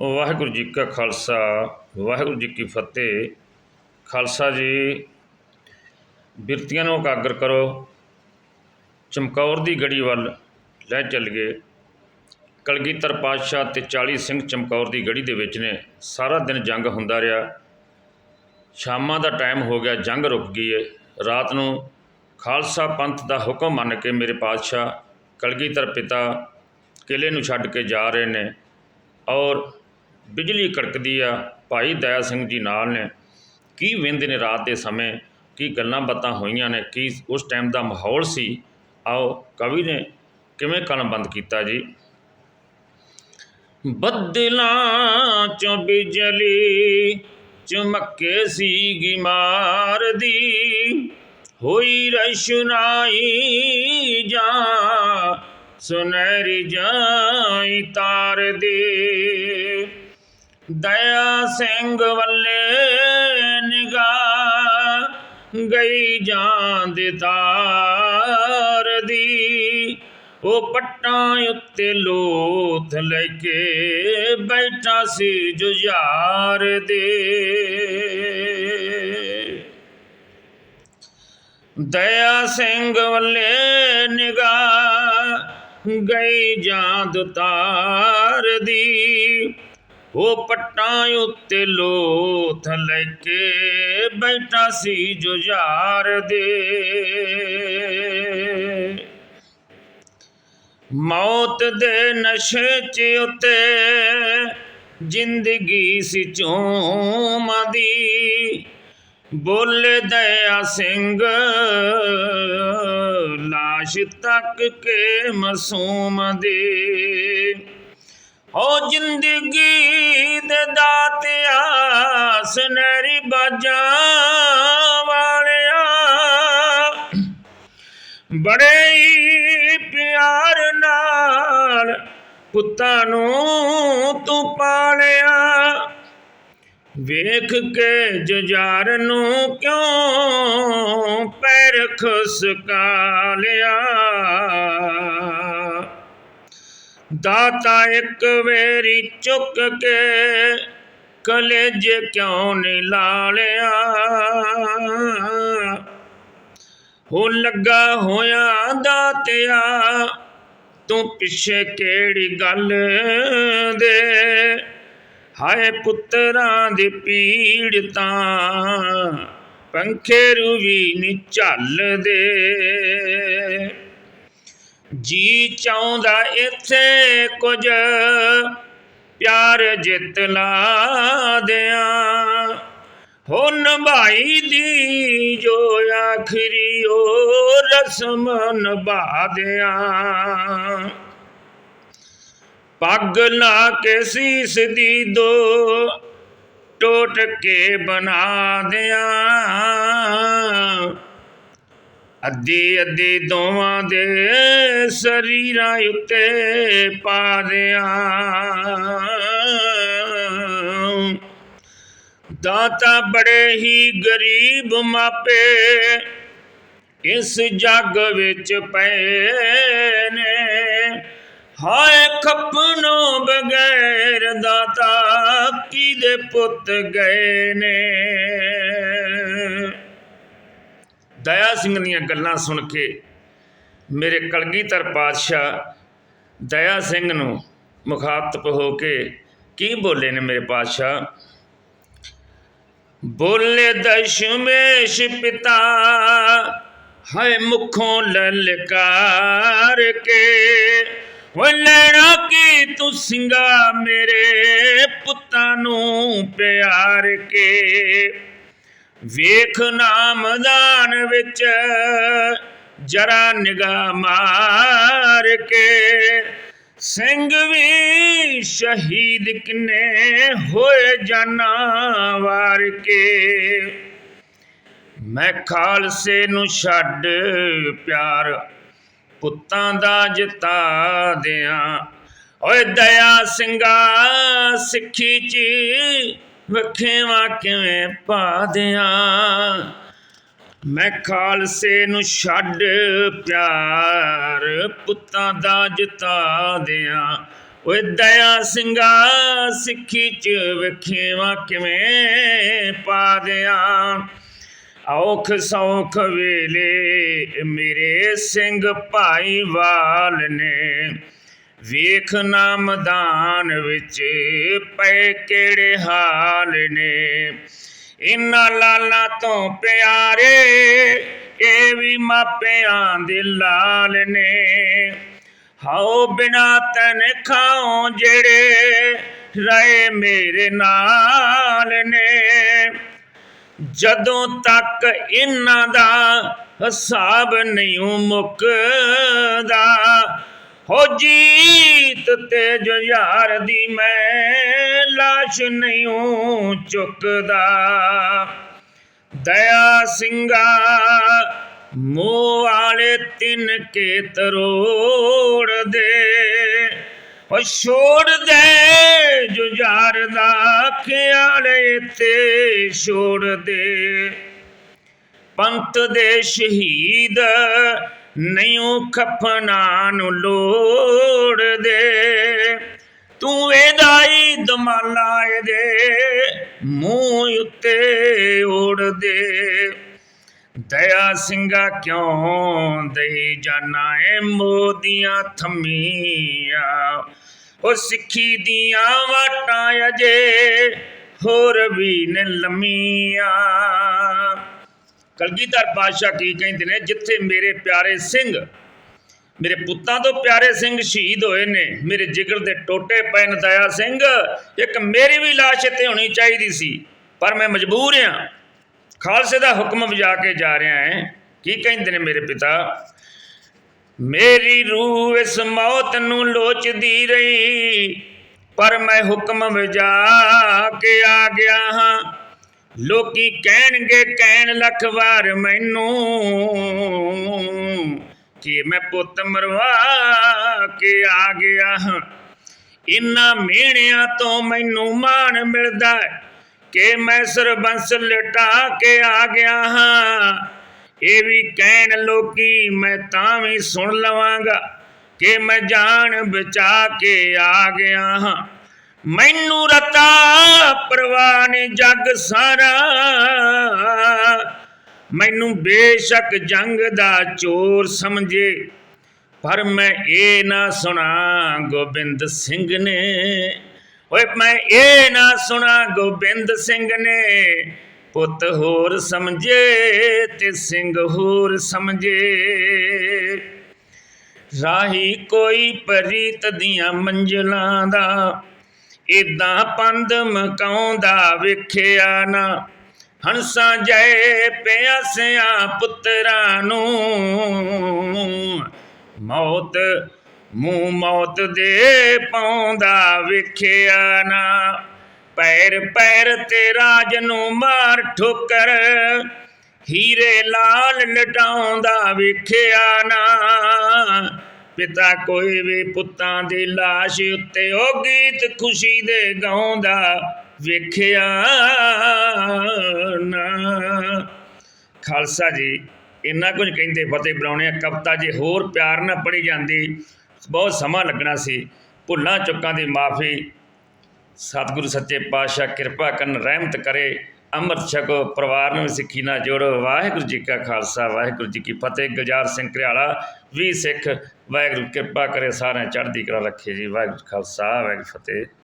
ਵਾਹਿਗੁਰੂ ਜੀ ਕਾ ਖਾਲਸਾ, ਵਾਹਿਗੁਰੂ ਜੀ ਕੀ ਫਤਿਹ। ਖਾਲਸਾ ਜੀ, ਬਿਰਤੀਆਂ ਨੂੰ ਇਕਾਗਰ ਕਰੋ। ਚਮਕੌਰ ਦੀ ਗੜੀ ਵੱਲ ਲੈ ਚੱਲ ਗਏ। ਕਲਗੀਧਰ ਪਾਤਸ਼ਾਹ ਤੇ 40 ਸਿੰਘ ਚਮਕੌਰ ਦੀ ਗੜੀ ਦੇ ਵਿੱਚ ਨੇ। ਸਾਰਾ ਦਿਨ ਜੰਗ ਹੁੰਦਾ ਰਿਹਾ। ਸ਼ਾਮਾਂ ਦਾ ਟਾਈਮ ਹੋ ਗਿਆ, ਜੰਗ ਰੁਕ ਗਈ ਏ। ਰਾਤ ਨੂੰ ਖਾਲਸਾ ਪੰਥ ਦਾ ਹੁਕਮ ਮੰਨ ਕੇ ਮੇਰੇ ਪਾਤਸ਼ਾਹ ਕਲਗੀਧਰ ਪਿਤਾ ਕਿਲੇ ਨੂੰ ਛੱਡ ਕੇ ਜਾ ਰਹੇ ਨੇ ਔਰ ਬਿਜਲੀ ਕੜਕਦੀ ਆ, ਭਾਈ ਦਇਆ ਸਿੰਘ ਜੀ ਨਾਲ ਨੇ। ਕੀ ਵਿੰਦੇ ਨੇ ਰਾਤ ਦੇ ਸਮੇਂ? ਕੀ ਗੱਲਾਂ ਬਾਤਾਂ ਹੋਈਆਂ ਨੇ? ਕੀ ਉਸ ਟਾਈਮ ਦਾ ਮਾਹੌਲ ਸੀ? ਆਓ ਕਵੀ ਨੇ ਕਿਵੇਂ ਕਲਮਬੰਦ ਕੀਤਾ ਜੀ? ਬੱਦਲਾਂ ਚੋਂ ਬਿਜਲੀ ਚਮਕੇ ਸੀਗੀ ਮਾਰਦੀ। ਹੋਈ ਰਸ਼ਨਾਈ ਜਾ ਸੁਨਹਿਰੀ ਜਾਈ ਤਾਰ ਦੇ ਦਇਆ ਸਿੰਘ ਵੱਲੇ ਨਿਗਾਹ ਗਈ ਜਾਂ ਦੇ ਤਾਰ ਦੀ। ਉਹ ਪੱਟਾਂ ਉੱਤੇ ਲੋਥ ਲੈ ਕੇ ਬੈਠਾ ਸੀ ਜੁਝਾਰ ਦੇ। ਦਇਆ ਸਿੰਘ ਵੱਲੇ ਨਿਗਾਹ ਗਈ ਜਾਂਦ ਤਾਰ ਦੀ। ਉਹ ਪੱਟਾਂ ਉੱਤੇ ਲੋਥ ਲੈ ਕੇ ਬੈਠਾ ਸੀ ਜੁਝਾਰ ਦੇ। ਮੌਤ ਦੇ ਨਸ਼ੇ 'ਚ ਉਤੇ ਜ਼ਿੰਦਗੀ ਸੀ ਚੋਮਦੀ ਬੋਲੇ ਦਇਆ ਸਿੰਘ, ਲਾਸ਼ ਤੱਕ ਕੇ ਮਾਸੂਮ ਦੇ। ਹੋ ਜ਼ਿੰਦਗੀ ਦੇ ਦਾਤਿਆ ਸੁਨਹਿਰੀ ਬਾਜਾਂ ਵਾਲਿਆ। ਬੜੇ ਹੀ ਪਿਆਰ ਨਾਲ ਪੁੱਤਾਂ ਨੂੰ ਤੂੰ ਪਾਲਿਆ। ਵੇਖ ਕੇ ਜੁਝਾਰ ਨੂੰ ਕਿਉਂ ਪੈਰ ਖਸਕਾ ਲਿਆ। ਦਾਤਾ ਇੱਕ ਵੇਰੀ ਚੁੱਕ ਕੇ ਕਲੇਜ ਕਿਉਂ ਨਹੀਂ ਲਾ ਲਿਆ ਹੋ ਲੱਗਾ ਹੋਇਆ ਦਾਤਿਆ, ਤੂੰ ਪਿੱਛੇ ਕਿਹੜੀ ਗੱਲ ਦੇ? ਹਾਏ ਪੁੱਤਰਾਂ ਦੀ ਪੀੜ ਤਾਂ ਪੰਖੇ ਰੂ ਵੀ ਨੀ ਝੱਲਦੇ। ਜੀ ਚਾਹੁੰਦਾ ਇੱਥੇ ਕੁਝ, ਪਿਆਰ ਜਿੱਤ ਲਾ ਦਿਆਂ। ਹੋ ਨਿਭਾਈ ਦੀ ਜੋ ਆਖਰੀ ਉਹ ਰਸਮ ਨਿਭਾ ਦਿਆਂ। ਪੱਗ ਲਾ ਕੇ ਸੀਸ ਦੀ ਦੋ ਟੋਟ ਕੇ ਬਣਾ ਦਿਆਂ। ਅੱਧੀ ਅੱਧੀ ਦੋਵਾਂ ਦੇ ਸਰੀਰਾਂ ਉੱਤੇ ਪਾ ਦਿਆਂ। ਦਾਤਾ ਬੜੇ ਹੀ ਗਰੀਬ ਮਾਪੇ ਇਸ ਜੱਗ ਵਿੱਚ ਪਏ ਨੇ। ਹਾਏ ਖੱਪਨੋਂ ਬਗੈਰ ਦਾਤਾ ਕਿਦੇ ਪੁੱਤ ਗਏ ਨੇ? ਦਇਆ ਸਿੰਘ ਦੀਆਂ ਗੱਲਾਂ ਸੁਣ ਕੇ ਮੇਰੇ ਕਲਗੀਧਰ ਪਾਤਸ਼ਾਹ ਦਇਆ ਸਿੰਘ ਨੂੰ ਮੁਖਾਤਬ ਹੋ ਕੇ ਕੀ ਬੋਲੇ ਨੇ ਮੇਰੇ ਪਾਤਸ਼ਾਹ? ਬੋਲੇ ਦਸ਼ਮੇਸ਼ ਪਿਤਾ ਹੈ ਮੁਖੋਂ ਲਲਕਾਰ ਕੇ। ਓ ਕੀ ਤੂੰ ਸਿੰਘਾ ਮੇਰੇ ਪੁੱਤਾਂ ਨੂੰ ਪਿਆਰ ਕੇ। ਵੇਖ ਨਾਮਦਾਨ ਵਿੱਚ ਜਰਾ ਨਿਗਾਹ ਮਾਰ ਕੇ। ਸਿੰਘ ਵੀ ਸ਼ਹੀਦ ਕਿਨੇ ਹੋਏ ਜਾਨਾਂ ਵਾਰ ਕੇ। ਮੈਂ ਖਾਲਸੇ ਨੂੰ ਛੱਡ ਪਿਆਰ, ਪੁੱਤਾਂ ਦਾ ਜਿਤਾ ਦਿਆਂ। ਓਏ ਦਇਆ ਸਿੰਘਾ ਸਿੱਖੀ ਚ ਵਖੇਵਾ ਕਿਵੇਂ ਪਾ ਦਿਆਂ? ਮੈਂ ਖਾਲਸੇ ਨੂੰ ਛੱਡ ਪਿਆਰ ਪੁੱਤਾਂ ਦਾ ਜਿਤਾ ਦਿਆਂ। ਓਏ ਦਇਆ ਸਿੰਘਾ, ਸਿੱਖੀ ਚ ਵੇਖੇਵਾ ਕਿਵੇਂ ਪਾ ਦਿਆਂ। ਔਖ ਸੌਖ ਵੇਲੇ ਮੇਰੇ ਸਿੰਘ ਭਾਈਵਾਲ ਨੇ ਵੇਖ ਨਾਮਦਾਨ ਵਿੱਚ ਪਏ ਕਿਹੜੇ ਹਾਲ ਨੇ। ਇਨ੍ਹਾਂ ਲਾਲਾਂ ਤੋਂ ਪਿਆਰੇ, ਇਹ ਵੀ ਮਾਪਿਆਂ ਦੇ ਲਾਲ ਨੇ। ਹਾਓ ਬਿਨਾ ਤਨ ਖਾਓ ਜਿਹੜੇ ਰਹੇ ਮੇਰੇ ਨਾਲ ਨੇ। ਜਦੋਂ ਤੱਕ ਇਹਨਾਂ ਦਾ ਹਿਸਾਬ ਨਹੀਂ ਮੁੱਕਦਾ ਹੋ ਜੀਤ ਤੇ ਜੁਝਾਰ ਦੀ ਮੈਂ ਲਾਸ਼ ਨਹੀਂ ਚੁੱਕਦਾ। ਦਇਆ ਸਿੰਘਾ, ਮੋਹ ਵਾਲੇ ਤਿੰਨ ਕੇ ਤਰੋੜ ਦੇ। ਉਹ ਛੋੜ ਦੇ ਜੁਝਾਰ ਦਾ ਖਿਆਲ ਤੇ ਛੋੜ ਦੇ। ਪੰਤ ਦੇ ਸ਼ਹੀਦ ਨਹੀਂ ਖਫਨਾ ਨੂੰ ਲੋੜ ਦੇ। ਤੂੰ ਇਹਦਾ ਦਮਾਲਾ ਇਹਦੇ ਮੂੰਹ ਉੱਤੇ ਓੜਦੇ ਦਇਆ ਸਿੰਘਾ ਕਿਉਂ ਦਈ ਜਾਣਾ ਏ ਮੋਦੀਆਂ ਥੰਮੀਆਂ। ਉਹ ਸਿੱਖੀ ਦੀਆਂ ਵਾਟਾਂ ਅਜੇ ਹੋਰ ਵੀ ਨੇ ਲੰਮੀਆਂ। ਕਲਗੀਧਰ ਪਾਤਸ਼ਾਹ ਕੀ ਕਹਿੰਦੇ ਨੇ? ਜਿੱਥੇ ਮੇਰੇ ਪਿਆਰੇ ਸਿੰਘ, ਮੇਰੇ ਪੁੱਤਾਂ ਤੋਂ ਪਿਆਰੇ ਸਿੰਘ ਸ਼ਹੀਦ ਹੋਏ ਨੇ, ਮੇਰੇ ਜਿਗਰ ਦੇ ਟੋਟੇ ਪਏ ਨੇ ਸਿੰਘ, ਇੱਕ ਮੇਰੀ ਵੀ ਲਾਸ਼ ਇੱਥੇ ਹੋਣੀ ਚਾਹੀਦੀ ਸੀ, ਪਰ ਮੈਂ ਮਜਬੂਰ ਹਾਂ। ਖਾਲਸੇ ਦਾ ਹੁਕਮ ਵਜਾ ਕੇ ਜਾ ਰਿਹਾ ਹੈ। ਕੀ ਕਹਿੰਦੇ ਨੇ ਮੇਰੇ ਪਿਤਾ? ਮੇਰੀ ਰੂਹ ਇਸ ਮੌਤ ਨੂੰ ਲੋਚਦੀ ਰਹੀ, ਪਰ ਮੈਂ ਹੁਕਮ ਵਜਾ ਕੇ ਆ ਗਿਆ ਹਾਂ। ਲੋਕੀ ਕਹਿਣਗੇ, ਕਹਿਣ ਲੱਖ ਵਾਰ ਮੈਨੂੰ ਕਿ ਮੈਂ ਪੁੱਤ ਮਰਵਾ ਕੇ ਆ ਗਿਆ ਹਾਂ। ਇਨ੍ਹਾਂ ਮਿਹਣਿਆਂ ਤੋਂ ਮੈਨੂੰ ਮਾਣ ਮਿਲਦਾ ਹੈ ਕਿ ਮੈਂ ਸਰਬੰਸ ਲਟਾ ਕੇ ਆ ਗਿਆ ਹਾਂ। ਇਹ ਵੀ ਕਹਿਣ ਲੋਕੀ, ਮੈਂ ਤਾਂ ਵੀ ਸੁਣ ਲਵਾਂਗਾ ਕਿ ਮੈਂ ਜਾਨ ਬਚਾ ਕੇ ਆ ਗਿਆ ਹਾਂ। ਮੈਨੂੰ ਰਤਾ ਪ੍ਰਵਾਨ ਜਗ ਸਾਰਾ। ਮੈਨੂੰ ਬੇਸ਼ੱਕ ਜੰਗ ਦਾ ਚੋਰ ਸਮਝੇ, ਪਰ ਮੈਂ ਇਹ ਨਾ ਸੁਣਾ ਗੋਬਿੰਦ ਸਿੰਘ ਨੇ। ਓਏ, ਮੈਂ ਇਹ ਨਾ ਸੁਣਾ ਗੋਬਿੰਦ ਸਿੰਘ ਨੇ, ਪੁੱਤ ਹੋਰ ਸਮਝੇ ਤੇ ਸਿੰਘ ਹੋਰ ਸਮਝੇ। ਰਾਹੀ ਕੋਈ ਪਰੀਤ ਦੀਆਂ ਮੰਜ਼ਲਾਂ ਦਾ ਇਦਾਂ ਪੰਦ ਮਕਾਉਂਦਾ ਵੇਖਿਆ ਨਾ। ਹੰਸਾਂ ਜੈ ਪਿਆਸਿਆਂ ਪੁੱਤਰਾਂ ਨੂੰ। ਮੌਤ, ਮੂੰਹ ਮੌਤ ਦੇ ਪਾਉਂਦਾ ਵੇਖਿਆ ਨਾ। ਪੈਰ ਪੈਰ ਤੇ ਰਾਜ ਨੂੰ ਮਾਰ ਠੋਕਰ, ਹੀਰੇ ਲਾਲ ਲਟਾਉਂਦਾ ਵੇਖਿਆ ਨਾ। ਪਿਤਾ ਕੋਈ ਵੀ ਪੁੱਤਾਂ ਦੀ ਲਾਸ਼ ਉੱਤੇ ਉਹ ਗੀਤ ਖੁਸ਼ੀ ਦੇ ਗਾਉਂਦਾ ਵੇਖਿਆ ਨਾ। ਖਾਲਸਾ ਜੀ, ਇੰਨਾ ਕੁਝ ਕਹਿੰਦੇ, ਫਤਿਹ ਬਣਾਉਣੇ ਆ। ਕਵਿਤਾ ਜੇ ਹੋਰ ਪਿਆਰ ਨਾਲ ਪੜੀ ਜਾਂਦੀ, ਬਹੁਤ ਸਮਾਂ ਲੱਗਣਾ ਸੀ। ਭੁੱਲਾਂ ਚੁੱਕਾਂ ਦੀ ਮਾਫੀ। ਸਤਿਗੁਰੂ ਸੱਚੇ ਪਾਤਸ਼ਾਹ ਕਿਰਪਾ ਕਰਨ ਰਹਿਮਤ ਕਰੇ। ਅੰਮ੍ਰਿਤ ਛਕੋ ਪਰਿਵਾਰ ਨੂੰ ਵੀ ਸਿੱਖੀ ਨਾਲ ਜੋੜੋ। ਵਾਹਿਗੁਰੂ ਜੀ ਕਾ ਖਾਲਸਾ, ਵਾਹਿਗੁਰੂ ਜੀ ਕੀ ਫਤਿਹ। ਗੁਲਜ਼ਾਰ ਸਿੰਘ ਘਰਿਆਲਾ ਵੀ ਸਿੱਖ। ਵਾਹਿਗੁਰੂ ਕਿਰਪਾ ਕਰੇ ਸਾਰਿਆਂ ਚੜ੍ਹਦੀ ਕਲਾ ਰੱਖੇ ਜੀ। ਵਾਹਿਗੁਰੂ ਖਾਲਸਾ, ਵਾਹਿਗੁਰੂ ਫਤਿਹ।